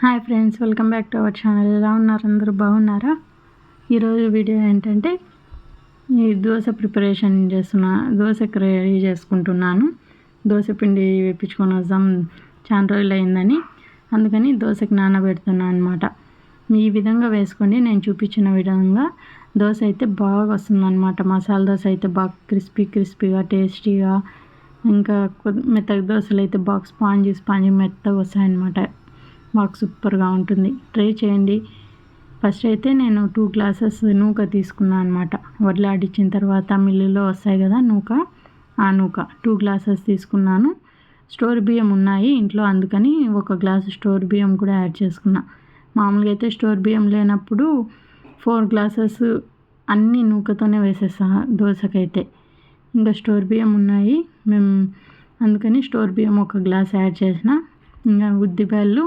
Hi friends welcome back to our channel ఎలా ఉన్నారు? అందరూ బాగున్నారా? ఈరోజు వీడియో ఏంటంటే ఈ దోశ ప్రిపరేషన్ చేస్తున్నా దోశకి రెడీ చేసుకుంటున్నాను. దోశ పిండి వేపించుకొని వద్దాం. చాలా రోజులు అయిందని. అందుకని దోశకి నానబెడుతున్నాను అనమాట ఈ విధంగా వేసుకోండి నేను చూపించిన విధంగా దోశ అయితే బాగా వస్తుందన్నమాట మసాలా దోశ అయితే బాగా క్రిస్పీ క్రిస్పీగా టేస్టీగా ఇంకా మెత్తగా దోశలు అయితే బాగా స్పాంజీ స్పాంజీ మెత్తగా వస్తాయన్నమాట. మాకు సూపర్గా ఉంటుంది. ట్రై చేయండి. ఫస్ట్ అయితే నేను టూ గ్లాసెస్ నూక తీసుకున్నాను అనమాట వడ్లాడించిన తర్వాత మిల్లులో వస్తాయి కదా నూక? ఆ నూక. టూ గ్లాసెస్ తీసుకున్నాను. స్టోర్ బియ్యం ఉన్నాయి ఇంట్లో అందుకని ఒక గ్లాసు స్టోర్ బియ్యం కూడా యాడ్ చేసుకున్నా. మామూలుగా అయితే స్టోర్ బియ్యం లేనప్పుడు ఫోర్ గ్లాసెస్ అన్నీ నూకతోనే వేసేసా దోశకైతే. ఇంకా స్టోర్ బియ్యం ఉన్నాయి. మేము అందుకని స్టోర్ బియ్యం ఒక గ్లాస్ యాడ్ చేసిన. ఇంకా ఉద్దిపాయలు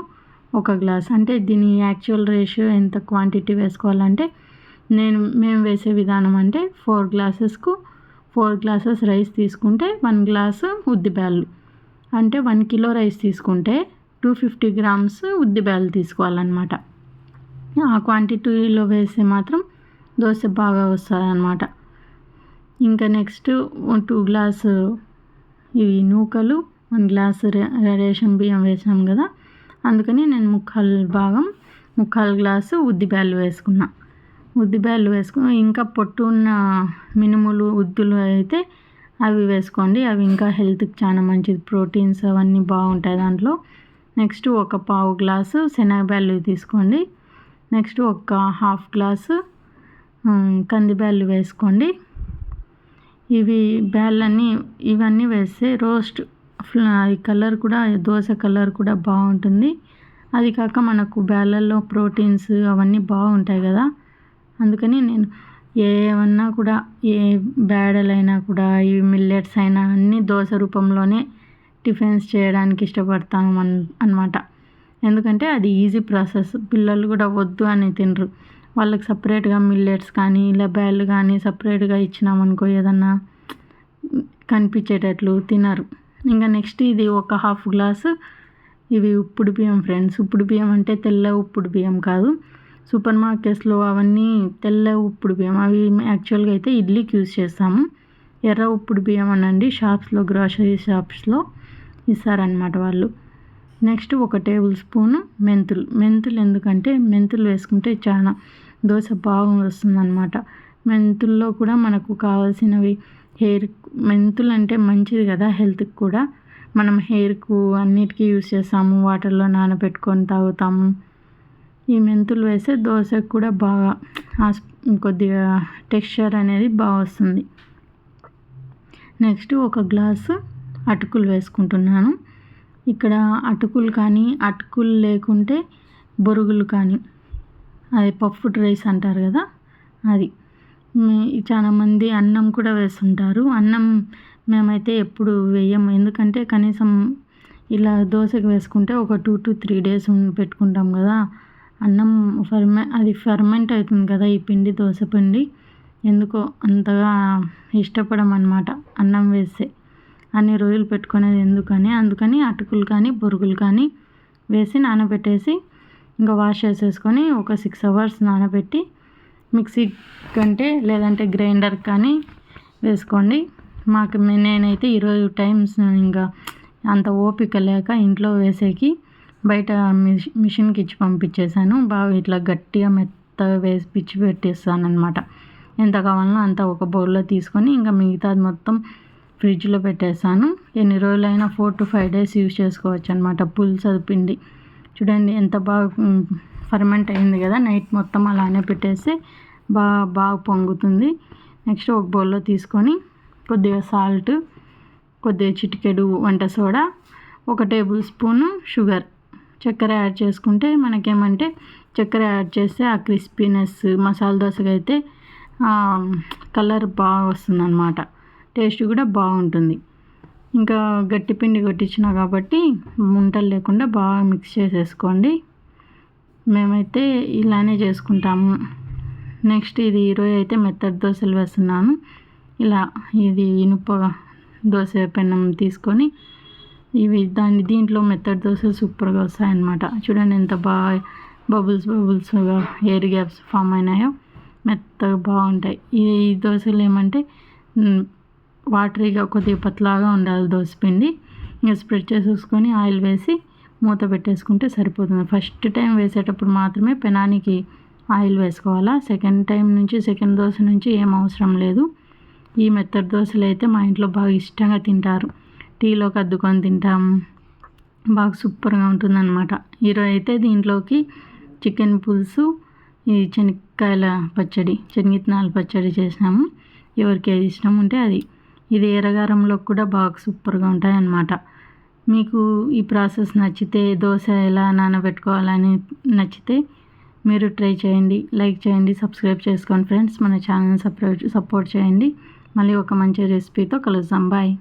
ఒక గ్లాస్. అంటే దీని యాక్చువల్ రేషియో ఎంత క్వాంటిటీ వేసుకోవాలంటే నేను మేము వేసే విధానం అంటే ఫోర్ గ్లాసెస్కు ఫోర్ గ్లాసెస్ రైస్ తీసుకుంటే వన్ గ్లాసు ఉద్దిబ్యాళ్ళు. అంటే వన్ కిలో రైస్ తీసుకుంటే టూ ఫిఫ్టీ గ్రామ్స్ ఉద్దిబ్యాళ్ళు తీసుకోవాలన్నమాట. ఆ క్వాంటిటీలో వేస్తే మాత్రం దోశ బాగా వస్తుంది అన్నమాట ఇంకా నెక్స్ట్ టూ గ్లాసు ఇవి నూకలు వన్ గ్లాసు రేషన్ బియ్యం వేసాం కదా అందుకని నేను ముక్కాలు భాగం ముక్కాలు గ్లాసు ఉద్దిబ్యాళ్ళు వేసుకున్నా. ఉద్దిబ్యాళ్ళు వేసుకుని ఇంకా పొట్టు ఉన్న మినుములు ఉద్దులు అయితే అవి వేసుకోండి. అవి ఇంకా హెల్త్కి చాలా మంచిది. ప్రోటీన్స్ అవన్నీ బాగుంటాయి దాంట్లో. నెక్స్ట్ ఒక పావు గ్లాసు శనగబ్యాళ్ళు తీసుకోండి. నెక్స్ట్ ఒక హాఫ్ గ్లాసు కందిబ్యాళ్ళు వేసుకోండి. ఇవి బ్యాళ్ళన్నీ ఇవన్నీ వేస్తే రోస్ట్ అది కలర్ కూడా దోశ కలర్ కూడా బాగుంటుంది. అది కాక మనకు బ్యాళ్ళల్లో ప్రోటీన్స్ అవన్నీ బాగుంటాయి కదా. అందుకని నేను ఏమన్నా కూడా ఏ బ్యాడలైనా కూడా ఈ మిల్లెట్స్ అయినా అన్నీ దోశ రూపంలోనే టిఫిన్స్ చేయడానికి ఇష్టపడతాను అన్ అనమాట ఎందుకంటే అది ఈజీ ప్రాసెస్. పిల్లలు కూడా వద్దు అని తినరు. వాళ్ళకి సపరేట్గా మిల్లెట్స్ కానీ ఇలా బ్యాళ్ళు కానీ సపరేట్గా ఇచ్చినామనుకో ఏదన్నా కనిపించేటట్లు తినరు. ఇంకా నెక్స్ట్ ఇది ఒక హాఫ్ గ్లాసు. ఇవి ఉప్పుడు బియ్యం ఫ్రెండ్స్. ఉప్పుడు బియ్యం అంటే తెల్ల ఉప్పుడు బియ్యం కాదు. సూపర్ మార్కెట్స్లో అవన్నీ తెల్ల ఉప్పుడు బియ్యం. అవి యాక్చువల్గా అయితే ఇడ్లీకి యూజ్ చేస్తాము. ఎర్ర ఉప్పుడు బియ్యం అనండి. షాప్స్లో గ్రాసరీ షాప్స్లో ఇస్తారనమాట వాళ్ళు. నెక్స్ట్ ఒక టేబుల్ స్పూను మెంతులు. మెంతులు ఎందుకంటే మెంతులు వేసుకుంటే చాలా దోశ బాగా వస్తుందన్నమాట. మెంతుల్లో కూడా మనకు కావాల్సినవి హెయిర్ మెంతులు అంటే మంచిది కదా హెల్త్కి కూడా. మనం హెయిర్కు అన్నిటికీ యూస్ చేస్తాము వాటర్లో నానబెట్టుకొని తాగుతాము. ఈ మెంతులు వేస్తే దోశకు కూడా బాగా కొద్దిగా టెక్స్చర్ అనేది బాగా వస్తుంది. నెక్స్ట్ ఒక గ్లాసు అటుకులు వేసుకుంటున్నాను. ఇక్కడ అటుకులు కానీ అటుకులు లేకుంటే బొరుగులు కానీ అది పఫ్డ్ రైస్ అంటారు కదా అది. చాలామంది అన్నం కూడా వేస్తుంటారు. అన్నం మేమైతే ఎప్పుడు వేయము ఎందుకంటే కనీసం ఇలా దోశకి వేసుకుంటే ఒక టూ టు త్రీ డేస్ పెట్టుకుంటాం కదా. అన్నం ఫర్మె అది ఫర్మెంట్ అవుతుంది కదా ఈ పిండి దోశ పిండి. ఎందుకో అంతగా ఇష్టపడం అనమాట అన్నం వేస్తే. అన్ని రోజులు పెట్టుకునేది ఎందుకని? అందుకని అటుకులు కానీ బొరుగులు కానీ వేసి నానబెట్టేసి ఇంకా వాష్ చేసేసుకొని ఒక సిక్స్ అవర్స్ నానబెట్టి మిక్సీ కంటే లేదంటే గ్రైండర్ కానీ వేసుకోండి. మాకు నేనైతే ఈరోజు టైమ్స్ ఇంకా అంత ఓపిక లేక ఇంట్లో వేసేకి బయట మిషన్కి ఇచ్చి పంపించేశాను. బాగా ఇట్లా గట్టిగా మెత్తగా వేసి పిచ్చి పెట్టేస్తాను అనమాట ఎంత కావాలనో అంత ఒక బౌల్లో తీసుకొని ఇంకా మిగతాది మొత్తం ఫ్రిడ్జ్లో పెట్టేస్తాను. ఎన్ని రోజులైనా four to five days use చేసుకోవచ్చు అనమాట పులుసు పిండి. చూడండి ఎంత బాగా ఫర్మెంట్ అయింది కదా నైట్ మొత్తం అలానే పెట్టేస్తే బాగా బాగా పొంగుతుంది. నెక్స్ట్ ఒక బౌల్లో తీసుకొని కొద్దిగా సాల్ట్ కొద్దిగా చిటికెడు వంట సోడా ఒక టేబుల్ స్పూను షుగర్. చక్కెర యాడ్ చేసుకుంటే మనకేమంటే చక్కెర యాడ్ చేస్తే ఆ క్రిస్పీనెస్ మసాలా దోశగా అయితే కలర్ బాగా వస్తుంది అనమాట టేస్ట్ కూడా బాగుంటుంది. ఇంకా గట్టి పిండి కొట్టించిన కాబట్టి ముంటలు లేకుండా బాగా మిక్స్ చేసేసుకోండి. మేమైతే ఇలానే చేసుకుంటాము. నెక్స్ట్ ఇది ఈరోజు అయితే మెత్తడి దోశలు వేస్తున్నాను. ఇలా ఇది ఇనుప దోశ పెన్నం తీసుకొని ఇవి దాని దీంట్లో మెత్తడి దోశలు సూపర్గా వస్తాయన్నమాట. చూడండి ఎంత బాగా బబుల్స్ బబుల్స్గా ఎయిర్ గ్యాప్స్ ఫామ్ అయినాయో మెత్తగా బాగుంటాయి. ఈ దోశలు ఏమంటే వాటరీగా కొద్దిగా పతలాగా ఉండాలి దోశ పిండి. ఇంకా స్ప్రెడ్ చేసేసుకొని ఆయిల్ వేసి మూత పెట్టేసుకుంటే సరిపోతుంది. ఫస్ట్ టైం వేసేటప్పుడు మాత్రమే పెనానికి ఆయిల్ వేసుకోవాలా? సెకండ్ టైం నుంచి సెకండ్ దోశ నుంచి ఏం అవసరం లేదు. ఈ మెత్తడి దోశలు అయితే మా ఇంట్లో బాగా ఇష్టంగా తింటారు. టీలోకి అద్దుకొని తింటాం. బాగా సూపర్గా ఉంటుందన్నమాట. ఈరోజు అయితే దీంట్లోకి చికెన్ పులుసు ఈ శనక్కాయల పచ్చడి శనగిత్తనాల పచ్చడి చేసినాము. ఎవరికి ఏది ఇష్టం ఉంటే అది. ఇది ఎర్రగారంలో కూడా బాగా సూపర్గా ఉంటాయన్నమాట. మీకు ఈ ప్రాసెస్ నచ్చితే దోశ ఎలా నానబెట్టుకోవాలని నచ్చితే మీరు ట్రై చేయండి లైక్ చేయండి సబ్స్క్రైబ్ చేసుకోండి ఫ్రెండ్స్. మన ఛానల్ సపరేట్ సపోర్ట్ చేయండి. మళ్ళీ ఒక మంచి రెసిపీతో కలుద్దాం. బాయ్.